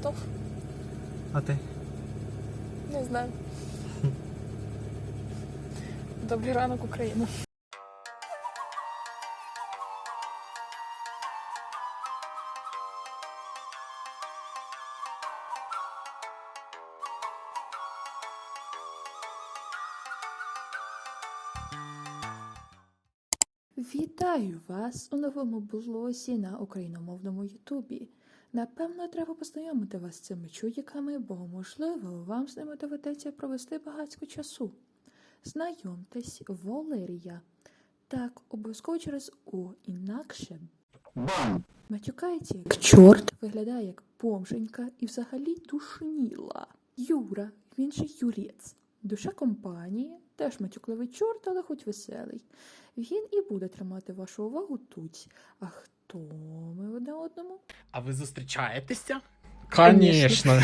готов. А ти? Не знаю. Добрий ранок, Україна. Вітаю вас у новому блозі на україномовному Ютубі. Напевно, треба познайомити вас з цими чудіками, бо, можливо, вам з ними доведеться провести багатько часу. Знайомтесь, Валерія. Так, обов'язково через У, інакше. Матюкається як чорт, виглядає як бомженька і взагалі душніла. Юра, він же Юрець. Душа компанії, теж матюкливий чорт, але хоч веселий. Він і буде тримати вашу увагу тут. А хто ми одне одному? А ви зустрічаєтеся? Конечно.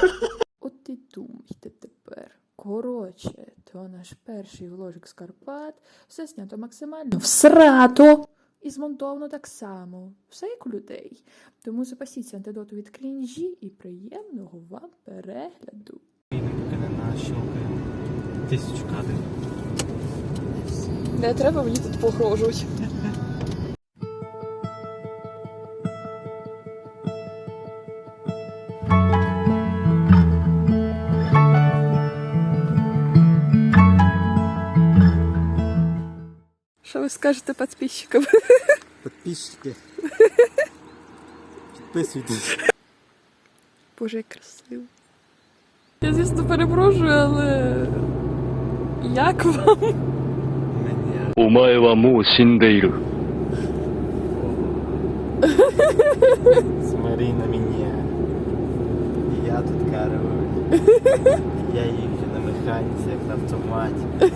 От і думайте тепер. Коротше, то наш перший вложик з Карпат, все знято максимально всрато і змонтовано так само, все як у людей. Тому запасіться антидоту від крінжі і приємного вам перегляду. Не треба мені тут погрожувати. вы скажете подписчикам? Подписчики. Підписуйтесь. Боже, як красиво. Я звісно перепрошую, але як вам? Умає вам сіндейру. Смотри на меня Я тут караваю. Я їжджу на механіці, як на автоматі.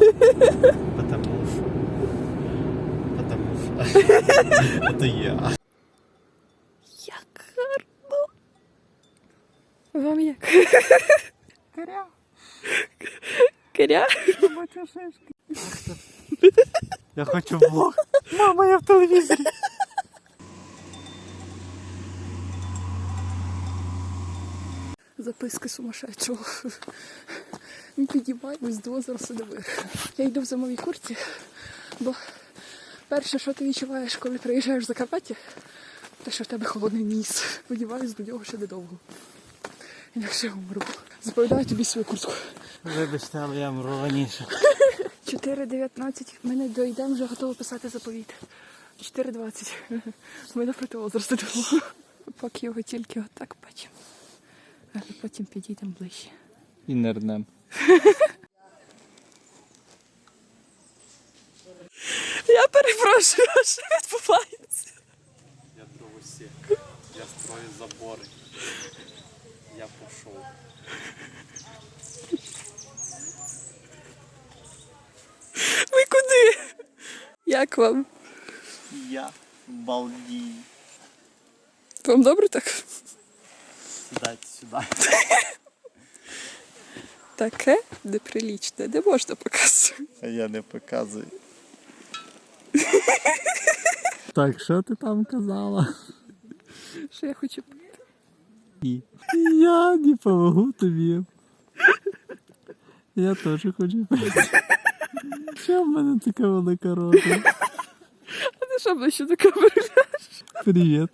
Потому що. Это я. Як гарно. Вам як? Киря. Киря? Я хочу влог. Мама, я в телевізорі. Записки сумасшедшого. Ми підіймаємось з озера Сидовир. Я йду в зимовій курці, бо перше, що ти відчуваєш, коли приїжджаєш в Закарпаття, те, що в тебе холодний ніс. Сподіваюсь, до нього ще недовго. Інакше умру. Заповідаю тобі свою куртку. Вибачте, але я мру раніше. 4.19. Ми не дійдемо, вже готово писати заповіт. 4.20. Ми напроти озера сидимо. Поки його тільки отак бачимо. Але потім підійдемо ближче. І нерднем. Я перепрошую, а що відбувається? Я дровосек. Я строю забори. Я пошел. Ви куди? Як вам? Я балдію. Вам добре так? Сідайте сюди. Таке неприлічне, не можна показувати. А я не показую. Так, що ти там казала? Що я хочу І я не помогу тобі. Я теж хочу пити. Що в мене така велика рота? А ти що ближче до камери? Привіт.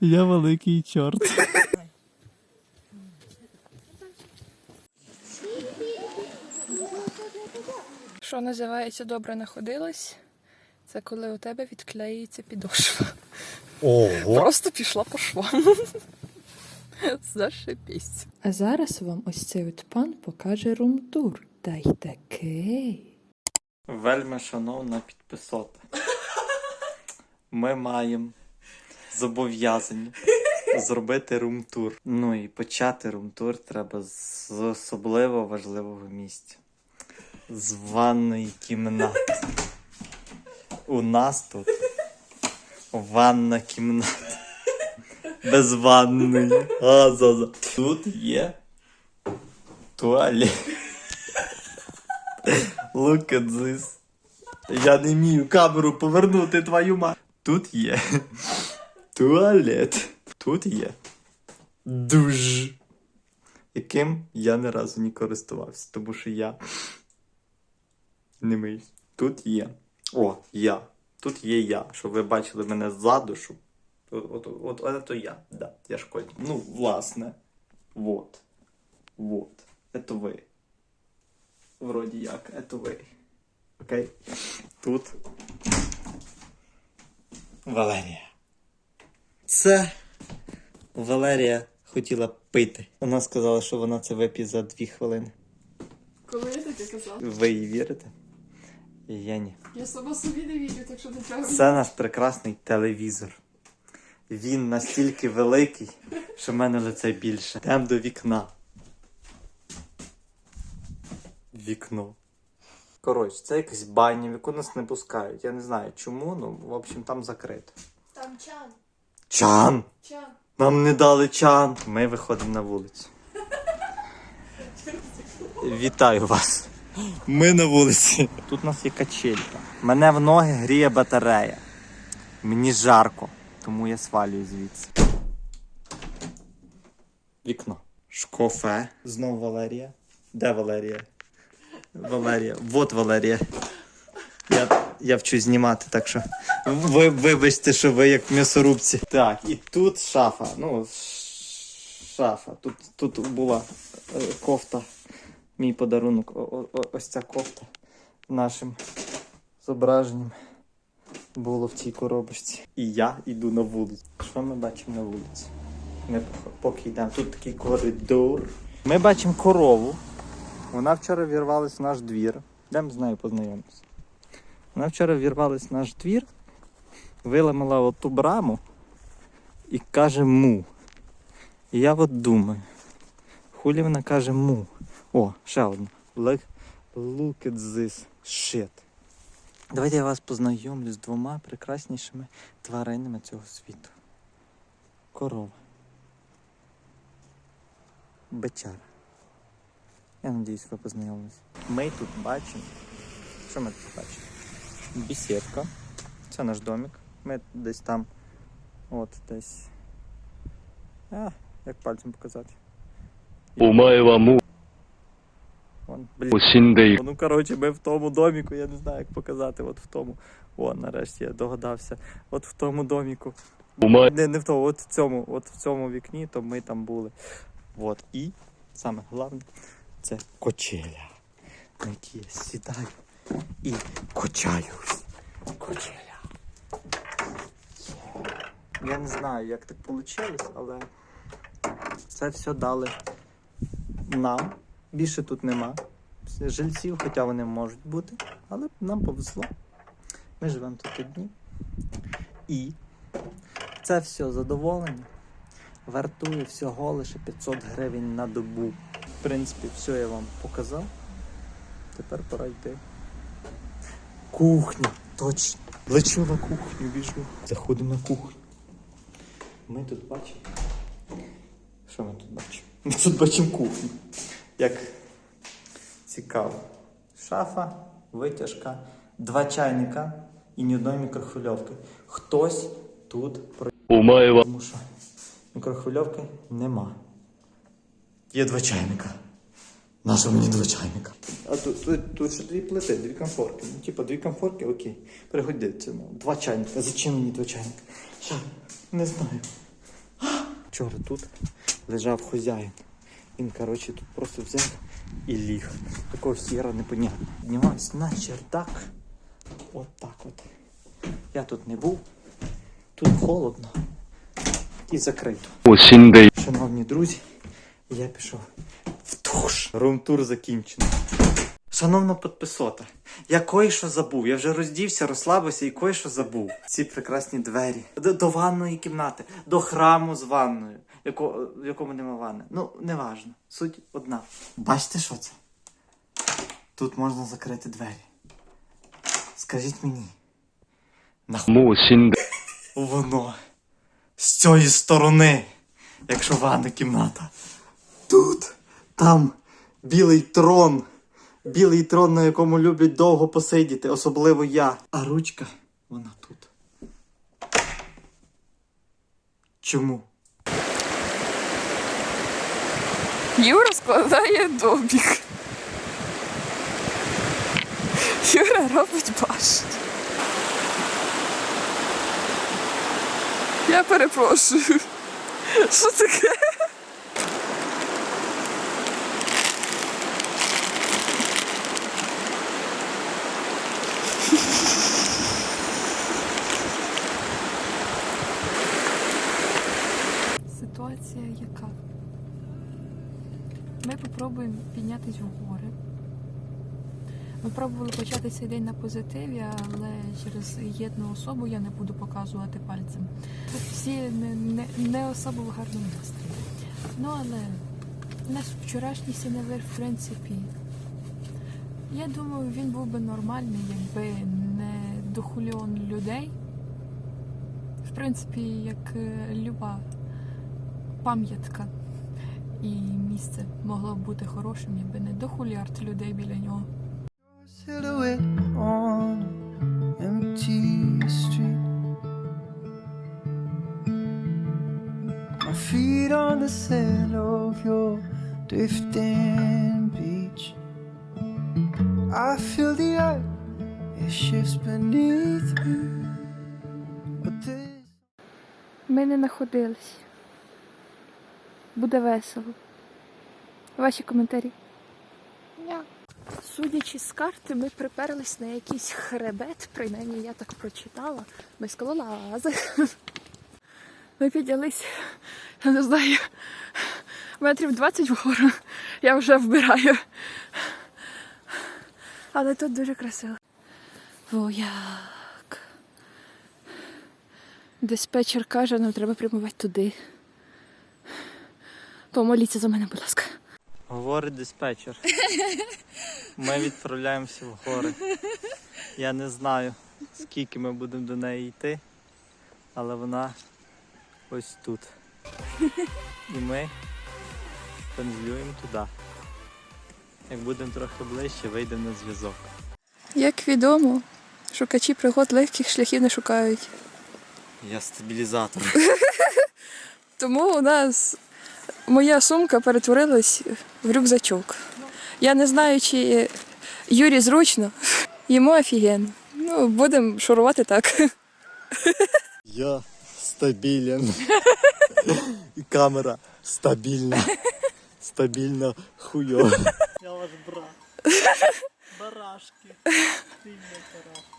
Я великий чорт. Що називається добре находилась? Це коли у тебе відклеїться підошва. Ого! Просто пішла по швам. Зашипість. А зараз вам ось цей от пан покаже румтур. Та й такий. Вельми шановна підписота. Ми маємо зобов'язання зробити румтур. Ну і почати румтур треба з особливо важливого місця. З ванної кімнати. У нас тут ванна кімната. Без ванної. Газа. Тут є туалет. Look at this. Я не вмію камеру повернути твою ма. Тут є туалет. Тут є душ, яким я ні разу не користувався, тому що я не миюсь. Тут є. О, я. Тут є я, щоб ви бачили мене ззаду, щоб. От, от, от, от це я. Да, я школьник. Ну, власне. Вот. Вот. Это ви. Вроді як, это ви. Окей? Тут. Валерія. Це Валерія хотіла пити. Вона сказала, що вона це вип'є за дві хвилини. Коли я таке казав? Ви їй вірите? Я ні. Я сама собі не вірю, так що не треба. Це наш прекрасний телевізор. Він настільки великий, що в мене лице більше. Йдемо до вікна. Вікно. Коротше, це якась баня, в яку нас не пускають. Я не знаю чому, ну, в общем, там закрито. Там чан. Чан! Чан. Нам не дали чан. Ми виходимо на вулицю. Вітаю вас. Ми на вулиці. Тут у нас є качелька. Мене в ноги гріє батарея. Мені жарко, тому я свалюю звідси. Вікно. Шкофе. Знов Валерія. Де Валерія? Валерія. Вот Валерія. Я, я вчусь знімати, так що ви вибачте, що ви як в м'ясорубці. Так, і тут шафа. Ну, шафа. Тут, тут була е, кофта. Мій подарунок. О, о, о- ось ця кофта нашим зображенням було в цій коробочці. І я йду на вулицю. Що ми бачимо на вулиці? Ми поки йдемо. Тут такий коридор. Ми бачимо корову. Вона вчора вірвалась в наш двір. Йдемо з нею познайомимося. Вона вчора вірвалась в наш двір, виламала оту браму і каже му. І я от думаю, хулі вона каже му. О, ще одна. Like, look at this shit. Давайте я вас познайомлю з двома прекраснішими тваринами цього світу. Корова. Бечара. Я надіюсь, ви познайомились. Ми тут бачимо. Що ми тут бачимо? Бісєрка. Це наш домик. Ми десь там. От десь. А, як пальцем показати. Умаю вам Блін. Ну коротше, ми в тому доміку, я не знаю, як показати. От в тому. О, нарешті я догадався. От в тому доміку. Не не в тому, от в цьому, от в цьому вікні, то ми там були. От. І саме головне це кочеля. На які я сідаю і качаюсь. Кочеля. Я не знаю, як так вийшло, але це все дали нам. Більше тут нема жильців, хоча вони можуть бути, але нам повезло. Ми живемо тут одні. І це все задоволення вартує всього лише 500 гривень на добу. В принципі, все я вам показав. Тепер пора йти. Кухня, точно. Лечу на кухню, біжу. Заходимо на кухню. Ми тут бачимо. Що ми тут бачимо? Ми тут бачимо кухню. Як Цікаво. Шафа, витяжка, два чайника і ні одної мікрохвильовки. Хтось тут про... Тому що мікрохвильовки нема. Є два чайника. Нашого мені два чайника. А тут тут, тут ще дві плити, дві комфорки. Ну, типа дві комфорки, окей. Пригодиться. Ну, два чайника. Зачем мені два чайника? Я не знаю. Вчора тут лежав хозяїн. Він коротше, тут просто взяв і ліг. Такого хіра непонятно. Піднімаюсь на чердак. От так от. Я тут не був. Тут холодно і закрито. Осінь Шановні друзі, я пішов в душ. Румтур закінчено. Шановна підписота, я кое що забув. Я вже роздівся, розслабився і кое що забув. Ці прекрасні двері. До, до ванної кімнати, до храму з ванною, яко, в якому нема ванни. Ну, не важно. Суть одна. Бачите, що це? Тут можна закрити двері. Скажіть мені. Нахуй ну, воно з цієї сторони, якщо ванна кімната. Тут там білий трон. Білий трон, на якому люблять довго посидіти, особливо я. А ручка вона тут. Чому? Юра складає добіг. Юра робить башню. Я перепрошую. Що таке? Ситуація яка? Ми попробуємо піднятися в гори. Ми цей день на позитиві, але через єдну особу я не буду показувати пальцем. Всі не, не, не особо в гарному настрої. Ну але наш вчорашній синевир, в принципі, я думаю, він був би нормальний, якби не дохуліон людей. В принципі, як е, люба пам'ятка і місце могло б бути хорошим, якби не дохулярд людей біля нього. Silhouette on an empty street. My feet on the sand of your drifting beach. I feel the earth, it shifts beneath me. But this Ми не находились. Буде весело. Ваші коментарі. Судячи з карти, ми приперлись на якийсь хребет, принаймні я так прочитала. Ми скалолази. Ми піднялись, я не знаю, метрів 20 вгору. Я вже вбираю. Але тут дуже красиво. Вояк. Диспетчер каже, нам треба прямувати туди. Помоліться за мене, будь ласка. Говорить диспетчер. Ми відправляємося в гори. Я не знаю, скільки ми будемо до неї йти, але вона ось тут. І ми пензлюємо туди. Як будемо трохи ближче, вийдемо на зв'язок. Як відомо, шукачі пригод легких шляхів не шукають. Я стабілізатор. Тому у нас моя сумка перетворилась в рюкзачок. Я не знаю, чи Юрі зручно, йому офігенно. Ну, будемо шурувати так. Я стабілен. Камера стабільна. Стабільно хуйо. Я ваш брат. Барашки. Ти не барашки.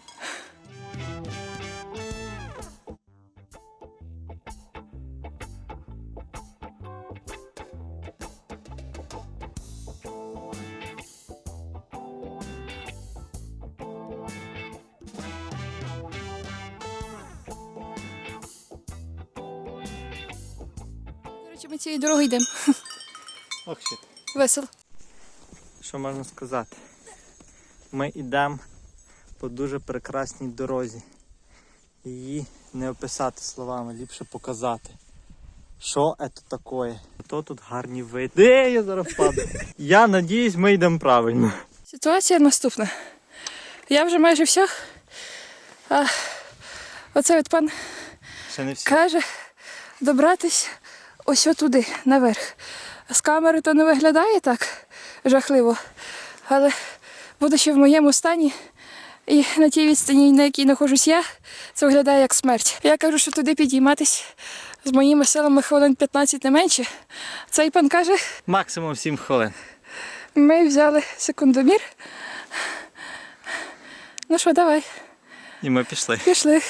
До ми цією дорогою йдемо. Ох, щит. Весело. Що можна сказати? Ми йдемо по дуже прекрасній дорозі. Її не описати словами, ліпше показати. Що це таке? То тут гарні види. Де я зараз падаю? Я надіюсь, ми йдемо правильно. Ситуація наступна. Я вже майже все. А оцей от пан Ще не всі. каже добратись ось туди, наверх. З камери то не виглядає так жахливо, але будучи в моєму стані і на тій відстані, на якій знаходжусь я, це виглядає як смерть. Я кажу, що туди підійматись з моїми силами хвилин 15 не менше. Цей пан каже, Максимум 7 хвилин. ми взяли секундомір. Ну що, давай, І ми пішли. пішли.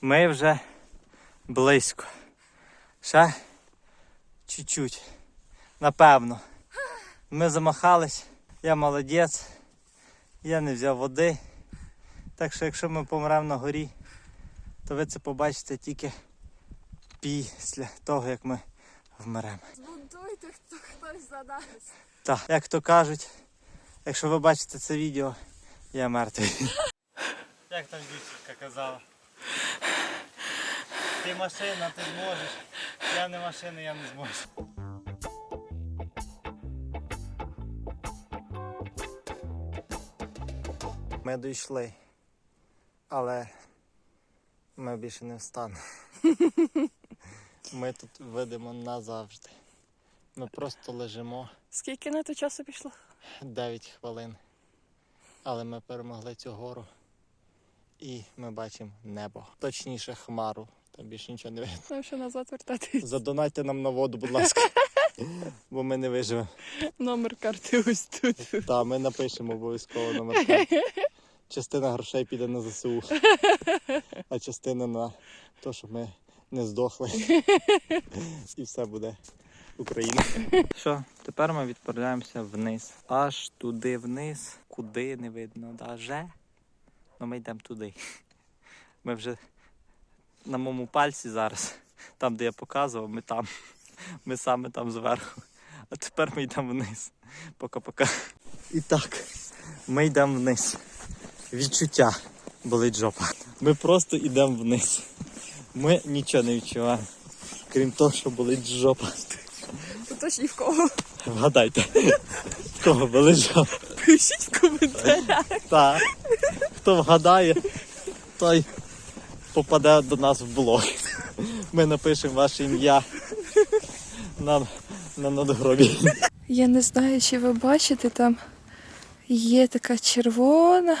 Ми вже близько. Ще чуть-чуть. Напевно. Ми замахались. Я молодець. Я не взяв води. Так що якщо ми помремо на горі, то ви це побачите тільки після того, як ми вмремо. Збудуйте, хто хтось за нас. Так, як то кажуть, якщо ви бачите це відео, я мертвий. Як там дівчинка казала? Ти машина, ти зможеш. Я не машина, я не зможу. Ми дійшли, але ми більше не встанемо. Ми тут видимо назавжди. Ми просто лежимо Скільки на то часу пішло? 9 хвилин. Але ми перемогли цю гору. І ми бачимо небо. Точніше, хмару. Там більше нічого не видно. Нам ще назад вертатись. Задонайте нам на воду, будь ласка. Бо ми не виживемо. Номер карти ось тут. Так, ми напишемо обов'язково номер карти. Частина грошей піде на ЗСУ, а частина на те, щоб ми не здохли. І все буде Україна. Що, тепер ми відправляємося вниз. Аж туди вниз, куди не видно даже. Ну ми йдемо туди. Ми вже на моєму пальці зараз, там, де я показував, ми там. Ми саме там зверху. А тепер ми йдемо вниз. Пока-пока. І так, ми йдемо вниз. Відчуття болить жопа. Ми просто йдемо вниз. Ми нічого не відчуваємо. Крім того, що болить жопа. Уточні в кого. Вгадайте, в кого болить жопа. Пишіть в коментарях. Так. Хто вгадає, той попаде до нас в блог. Ми напишемо ваше ім'я на, на надгробі. Я не знаю, чи ви бачите, там є така червона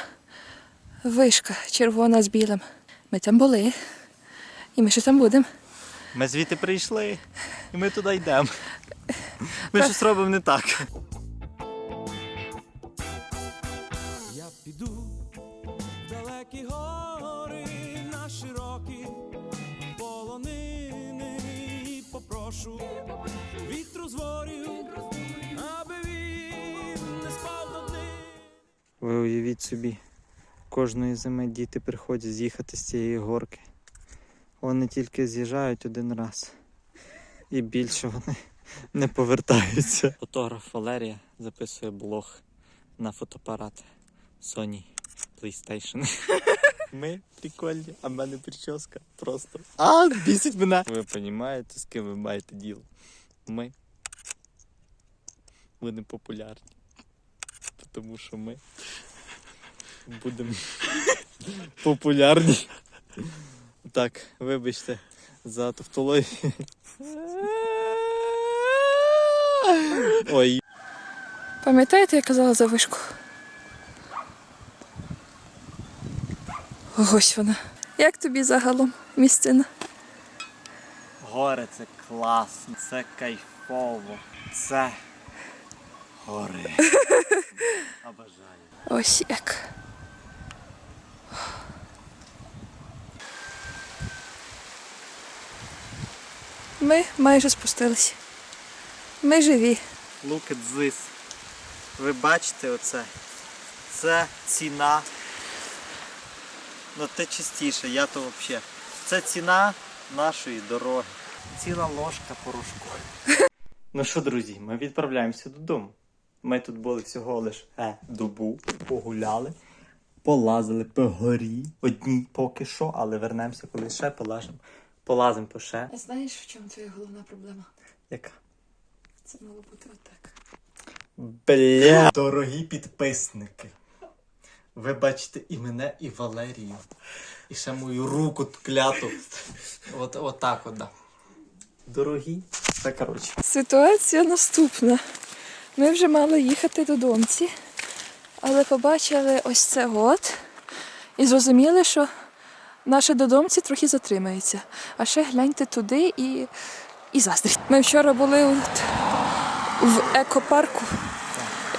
вишка, червона з білим. Ми там були. І ми ще там будемо. Ми звідти прийшли, і ми туди йдемо. Ми щось робимо не так. Попрошу вітру з ворів, аби він не спав до дни. Ви уявіть собі, кожної зими діти приходять з'їхати з цієї горки. Вони тільки з'їжджають один раз. І більше вони не повертаються. Фотограф Валерія записує блог на фотоапарат Sony PlayStation. Ми прикольні, а в мене прическа просто. А, бісить мене. Ви розумієте, з ким ви маєте діло? Ми будемо популярні. Тому що ми будемо популярні. Так, вибачте за тавтологію. Ой, Пам'ятаєте, я казала за вишку? Ось вона. Як тобі загалом місцина? гори це класно, це кайфово, це гори. Обожаю. Ось як. Ми майже спустилися. Ми живі. Look at this. Ви бачите оце? Це ціна. Ну те частіше, я то взагалі. Це ціна нашої дороги. Ціла ложка порошку. Ну що, друзі, ми відправляємося додому. Ми тут були всього лиш е, добу, погуляли, полазили по горі. Одній поки що, але вернемося, коли ще полажимо. Полазимо по ще. А знаєш, в чому твоя головна проблема? Яка? Це мало бути отак. Бля. Дорогі підписники. Ви бачите і мене, і Валерію. І ще мою руку кляту. От, от так от, да. Дорогі. Це коротше. Ситуація наступна. Ми вже мали їхати додомці, але побачили ось це от і зрозуміли, що наші додомці трохи затримаються. А ще гляньте туди і, і заздріть. Ми вчора були от в екопарку.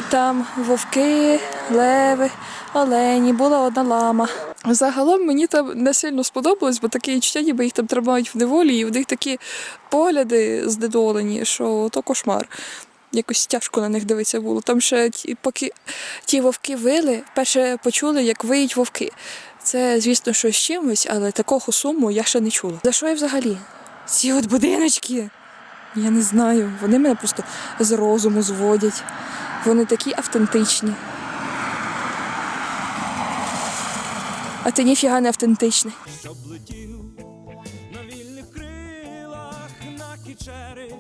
Там вовки, леви, олені, була одна лама. Загалом мені там не сильно сподобалось, бо таке відчуття, ніби їх там тримають в неволі, і в них такі погляди здедолені, що то кошмар. Якось тяжко на них дивитися було. Там ще ті- поки ті вовки вили, перше почули, як виють вовки. Це, звісно, що з чимось, але такого суму я ще не чула. За що я взагалі? Ці от будиночки. Я не знаю. Вони мене просто з розуму зводять. Вони такі автентичні. А ти ніфіга не автентичний. щоб летів на вільних крилах на кічери